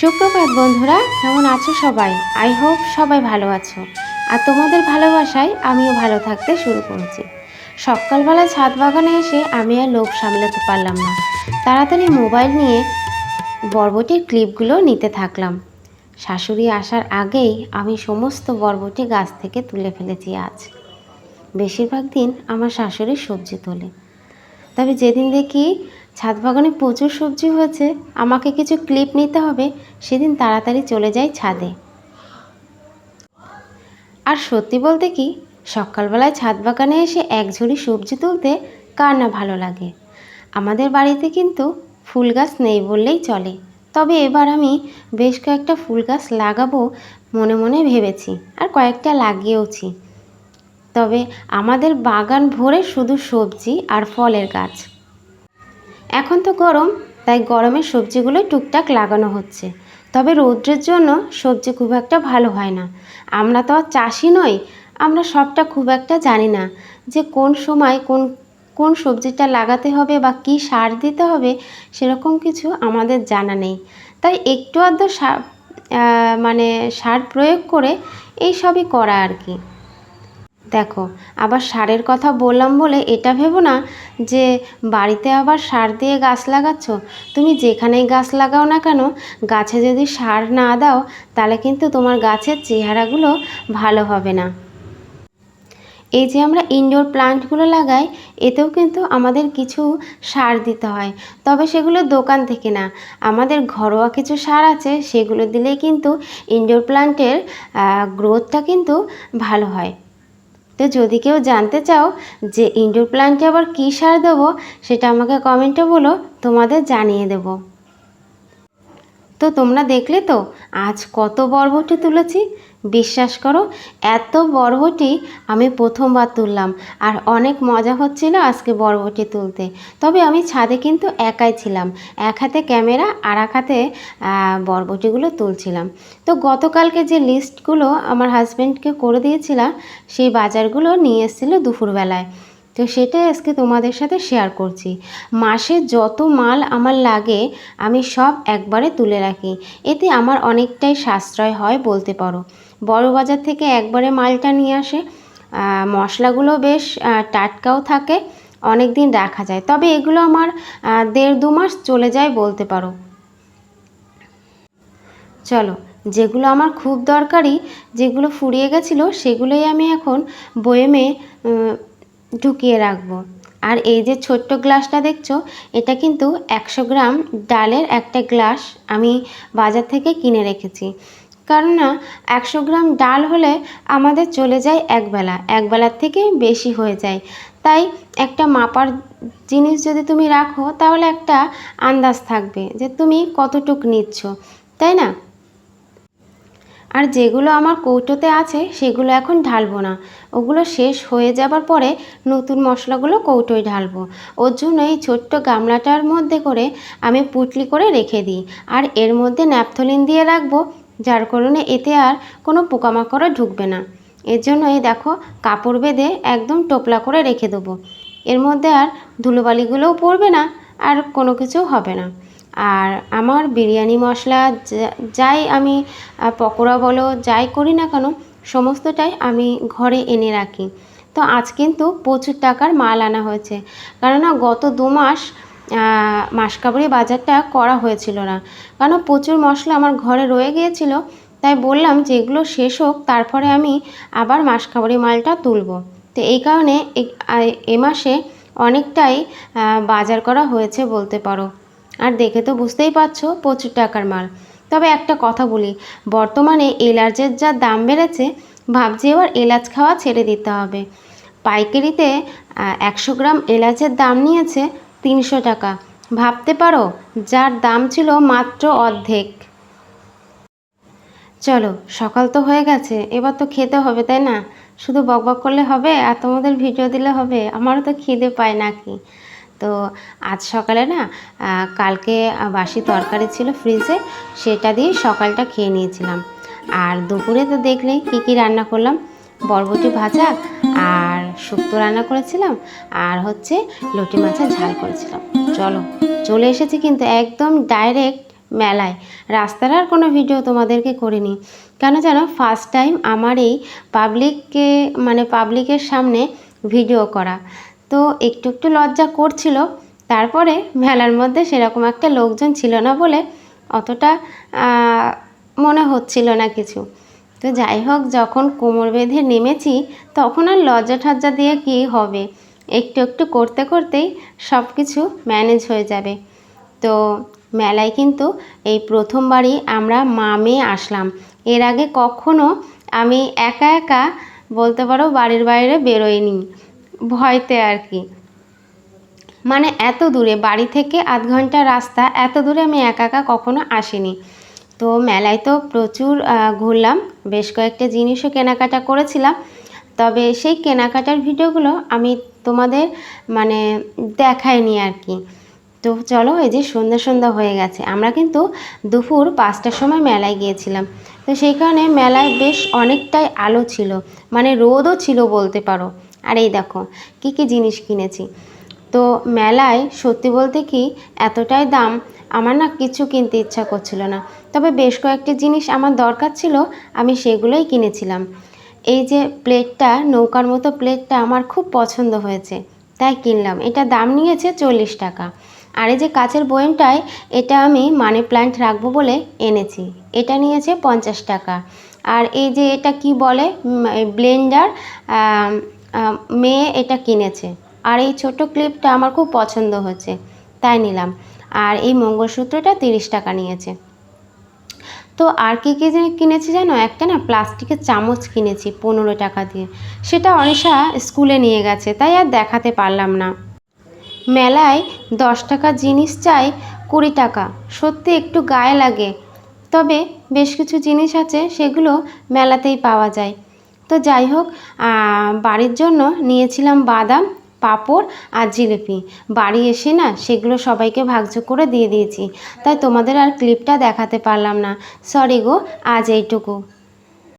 সুপ্রভাত বন্ধুরা, কেমন আছো সবাই? আই হোপ সবাই ভালো আছো। আর তোমাদের ভালোবাসায় আমিও ভালো থাকতে শুরু করেছি। সকালবেলা ছাদ বাগানে এসে আমি আর লোভ সামলাতে পারলাম না। তাড়াতাড়ি মোবাইল নিয়ে বরবটির ক্লিপগুলো নিতে থাকলাম। শাশুড়ি আসার আগেই আমি সমস্ত বরবটি গাছ থেকে তুলে ফেলেছি আজ। বেশিরভাগ দিন আমার শাশুড়ি সবজি তোলে। তবে যেদিন দেখি ছাদ বাগানে প্রচুর সবজি হয়েছে, আমাকে কিছু ক্লিপ নিতে হবে, সেদিন তাড়াতাড়ি চলে যাই ছাদে। আর সত্যি বলতে কি, সকালবেলায় ছাদ বাগানে এসে এক ঝুড়ি সবজি তুলতে কার না ভালো লাগে। আমাদের বাড়িতে কিন্তু ফুল গাছ নেই বললেই চলে, তবে এবার আমি বেশ কয়েকটা ফুল গাছ লাগাবো মনে মনে ভেবেছি, আর কয়েকটা লাগিয়েওছি। তবে আমাদের বাগান ভরে শুধু সবজি আর ফলের গাছ। এখন তো গরম, তাই গরমের সবজিগুলো টুকটাক লাগানো হচ্ছে। তবে রৌদ্রের জন্য সবজি খুব একটা ভালো হয় না। আমরা তো আর চাষি নই, আমরা সবটা খুব একটা জানি না যে কোন সময় কোন কোন সবজিটা লাগাতে হবে বা কী সার দিতে হবে, সেরকম কিছু আমাদের জানা নেই। তাই একটু সার মানে সার প্রয়োগ করে এই সবই করা আর কি। দেখো, আবার সারের কথা বললাম বলে এটা ভেবো না যে বাড়িতে আবার সার দিয়ে গাছ লাগাচ্ছ? তুমি যেখানেই গাছ লাগাও না কেন, গাছে যদি সার না দাও, তাহলে কিন্তু তোমার গাছের চেহারাগুলো ভালো হবে না। এই যে আমরা ইনডোর প্লান্টগুলো লাগাই, এতেও কিন্তু আমাদের কিছু সার দিতে হয়। তবে সেগুলো দোকান থেকে না। আমাদের ঘরোয়া কিছু সার আছে, সেগুলো দিলেই কিন্তু ইনডোর প্লান্টের গ্রোথটা কিন্তু ভালো হয়। তো যদি কেউ জানতে চাও যে ইনডোর প্ল্যান্টে আবার কী সার দেবো, সেটা আমাকে কমেন্টে বলো, তোমাদের জানিয়ে দেবো। তো তোমরা দেখলে তো? আজ কত বরবটি তুলেছি? বিশ্বাস করো, এত বরবটি আমি প্রথমবার তুললাম। আর অনেক মজা হচ্ছিল আজকে বরবটি তুলতে। তবে আমি ছাদে কিন্তু একাই ছিলাম। এক হাতে ক্যামেরা, আর এক হাতে বরবটিগুলো তুলছিলাম। তো গতকালকে যে লিস্টগুলো আমার হাজব্যান্ডকে করে দিয়েছিলাম, সেই বাজারগুলো নিয়ে এসেছিল দুপুরবেলায়। তো সেটাই আজকে তোমাদের সাথে শেয়ার করছি। মাসে যত মাল আমার লাগে, আমি সব একবারে তুলে রাখি। এতে আমার অনেকটাই সাশ্রয় হয় বলতে পারো। বড় বাজার থেকে একবারে মালটা নিয়ে আসে। মশলাগুলো বেশ টাটকাও থাকে অনেক দিন রাখা যায়। তবে এগুলো আমার দেড় দু মাস চলে যায় বলতে পারো। চলো, যেগুলো আমার খুব দরকারি, যেগুলো ফুরিয়ে গেছিল, সেগুলোই আমি এখন বয়েমে ঢুকিয়ে রাখব। আর এই যে ছোট্ট গ্লাসটা দেখছ, এটা কিন্তু একশো গ্রাম ডালের একটা গ্লাস আমি বাজার থেকে কিনে রেখেছি। কারণ না একশো গ্রাম ডাল হলে আমাদের চলে যায় একবেলা, একবেলার থেকে বেশি হয়ে যায়। তাই একটা মাপার জিনিস যদি তুমি রাখো, তাহলে একটা আন্দাজ থাকবে যে তুমি কতটুক নিচ্ছ, তাই না? আর যেগুলো আমার কৌটোতে আছে, সেগুলো এখন ঢালবো না। ওগুলো শেষ হয়ে যাবার পরে নতুন মশলাগুলো কৌটোয় ঢালবো। ওর জন্য এই ছোট্ট গামলাটার মধ্যে করে আমি পুটলি করে রেখে দিই। আর এর মধ্যে ন্যাপথলিন দিয়ে রাখব, যার কারণে এতে আর কোনো পোকামাকড়ও ঢুকবে না। এর জন্য এই দেখো, কাপড় বেঁধে একদম টোপলা করে রেখে দেবো। এর মধ্যে আর ধুলোবালিগুলোও পড়বে না, আর কোনো কিছু হবে না। আর আমার বিরিয়ানি মশলা যাই আমি পকোড়া বলো যাই করি না কেন সমস্তটাই আমি ঘরে এনে রাখি। তো আজ কিন্তু প্রচুর টাকার মাল আনা হয়েছে। কেননা গত দু মাস আহ, মাসকাবারি বাজারটা করা হয়েছিল না। কারণ প্রচুর মশলা আমার ঘরে রয়ে গিয়েছিল তাই বললাম যে এগুলো শেষ হোক তারপরে আমি আবার মাসকাবারি মালটা তুলবো। তো এই কারণে এ- মাসে অনেকটাই বাজার করা হয়েছে বলতে পারো। দেখে তো বুঝতেই পারছ, প্রচুর টাকার মাল। তবে একটা কথা বলি, বর্তমানে এলাচের যা দাম বেড়েছে, ভাবছি এবার এলাচ খাওয়া ছেড়ে দিতে হবে। পাইকারিতে একশো গ্রাম এলাচের দাম নিয়েছে তিনশো টাকা। ভাবতে পারো, যার দাম ছিল মাত্র অর্ধেক। চলো, সকাল তো হয়ে গেছে, এবার তো খেতে হবে, তাই না? শুধু বকবক করলে হবে, আর তোমাদের ভিডিও দিলে হবে, আমারও তো খিদে পায় নাকি? তো আজ সকালে না কালকে বাসি তরকারি ছিল ফ্রিজে, সেটা দিয়ে সকালটা খেয়ে নিয়েছিলাম। আর দুপুরে তো দেখলে কী কী রান্না করলাম, বরবটি ভাজা আর শুক্তো রান্না করেছিলাম, আর হচ্ছে লটি মাছের ঝাল করেছিলাম। চলো, চলে এসেছি কিন্তু একদম ডাইরেক্ট মেলায়। রাস্তার আর কোনো ভিডিও তোমাদেরকে করিনি। কেন জানো ফার্স্ট টাইম আমার এই পাবলিককে মানে পাবলিকের সামনে ভিডিও করা। তো একটু একটু লজ্জা করছিল। তারপরে মেলার মধ্যে সেরকম একটা লোকজন ছিল না বলে অতটা মনে হচ্ছিল না কিছু। তো যাই হোক, যখন কোমর বেঁধে নেমেছি, তখন আর লজ্জা ঠজ্জা দিয়ে কী হবে? একটু একটু করতে করতেই সব কিছু ম্যানেজ হয়ে যাবে। তো মেলায় কিন্তু এই প্রথমবারই আমরা মা মেয়ে আসলাম। এর আগে কখনো আমি একা একা বলতে পারো বাড়ির বাইরে বেরোইনি। ভয়তে আর কি। মানে এত দূরে, বাড়ি থেকে আধ ঘণ্টা রাস্তা, এত দূরে আমি একা একা কখনো আসিনি। তো মেলায় তো প্রচুর ঘুরলাম, বেশ কয়েকটা জিনিসও কেনাকাটা করেছিলাম। তবে সেই কেনাকাটার ভিডিওগুলো আমি তোমাদের মানে দেখাইনি আর কি। তো চলো, এই যে সন্ধ্যা সন্ধ্যা হয়ে গেছে। আমরা কিন্তু দুপুর পাঁচটার সময় মেলায় গিয়েছিলাম। তো সেই কারণে মেলায় বেশ অনেকটাই আলো ছিল। মানে রোদও ছিল বলতে পারো। আর এই দেখো, কী কী জিনিস কিনেছি। তো মেলায় সত্যি বলতে কি, এতটাই দাম আমার না কিছু কিনতে ইচ্ছা করছিল না। তবে বেশ কয়েকটি জিনিস আমার দরকার ছিল, আমি সেগুলোই কিনেছিলাম। এই যে প্লেটটা, নৌকার মতো প্লেটটা আমার খুব পছন্দ হয়েছে, তাই কিনলাম। এটা দাম নিয়েছে চল্লিশ টাকা। আর এই যে কাচের বয়মটায়, এটা আমি মানি প্ল্যান্ট রাখব বলে এনেছি। এটা নিয়েছে পঞ্চাশ টাকা। আর এই যে এটা কি বলে ব্লেন্ডার মেয়ে এটা কিনেছে। আর এই ছোট ক্লিপটা আমার খুব পছন্দ হয়েছে তাই নিলাম। আর এই মঙ্গলসূত্রটা তিরিশ টাকা নিয়েছে। তো আর কী কী কিনেছি জানো? একটা না প্লাস্টিকের চামচ কিনেছি পনেরো টাকা দিয়ে। সেটা অনিশা স্কুলে নিয়ে গেছে, তাই আর দেখাতে পারলাম না। মেলায় দশ টাকা জিনিস চাই কুড়ি টাকা। সত্যি একটু গায়ে লাগে। তবে বেশ কিছু জিনিস আছে, সেগুলো মেলাতেই পাওয়া যায়। তো যাই হোক বাড়ির জন্য নিয়েছিলাম বাদাম, পাঁপড় আর জিলিপি। বাড়ি এসে না সেগুলো সবাইকে ভাগযোগ করে দিয়ে দিয়েছি। তাই তোমাদের আর ক্লিপটা দেখাতে পারলাম না। সরি গো, আজ এইটুকু।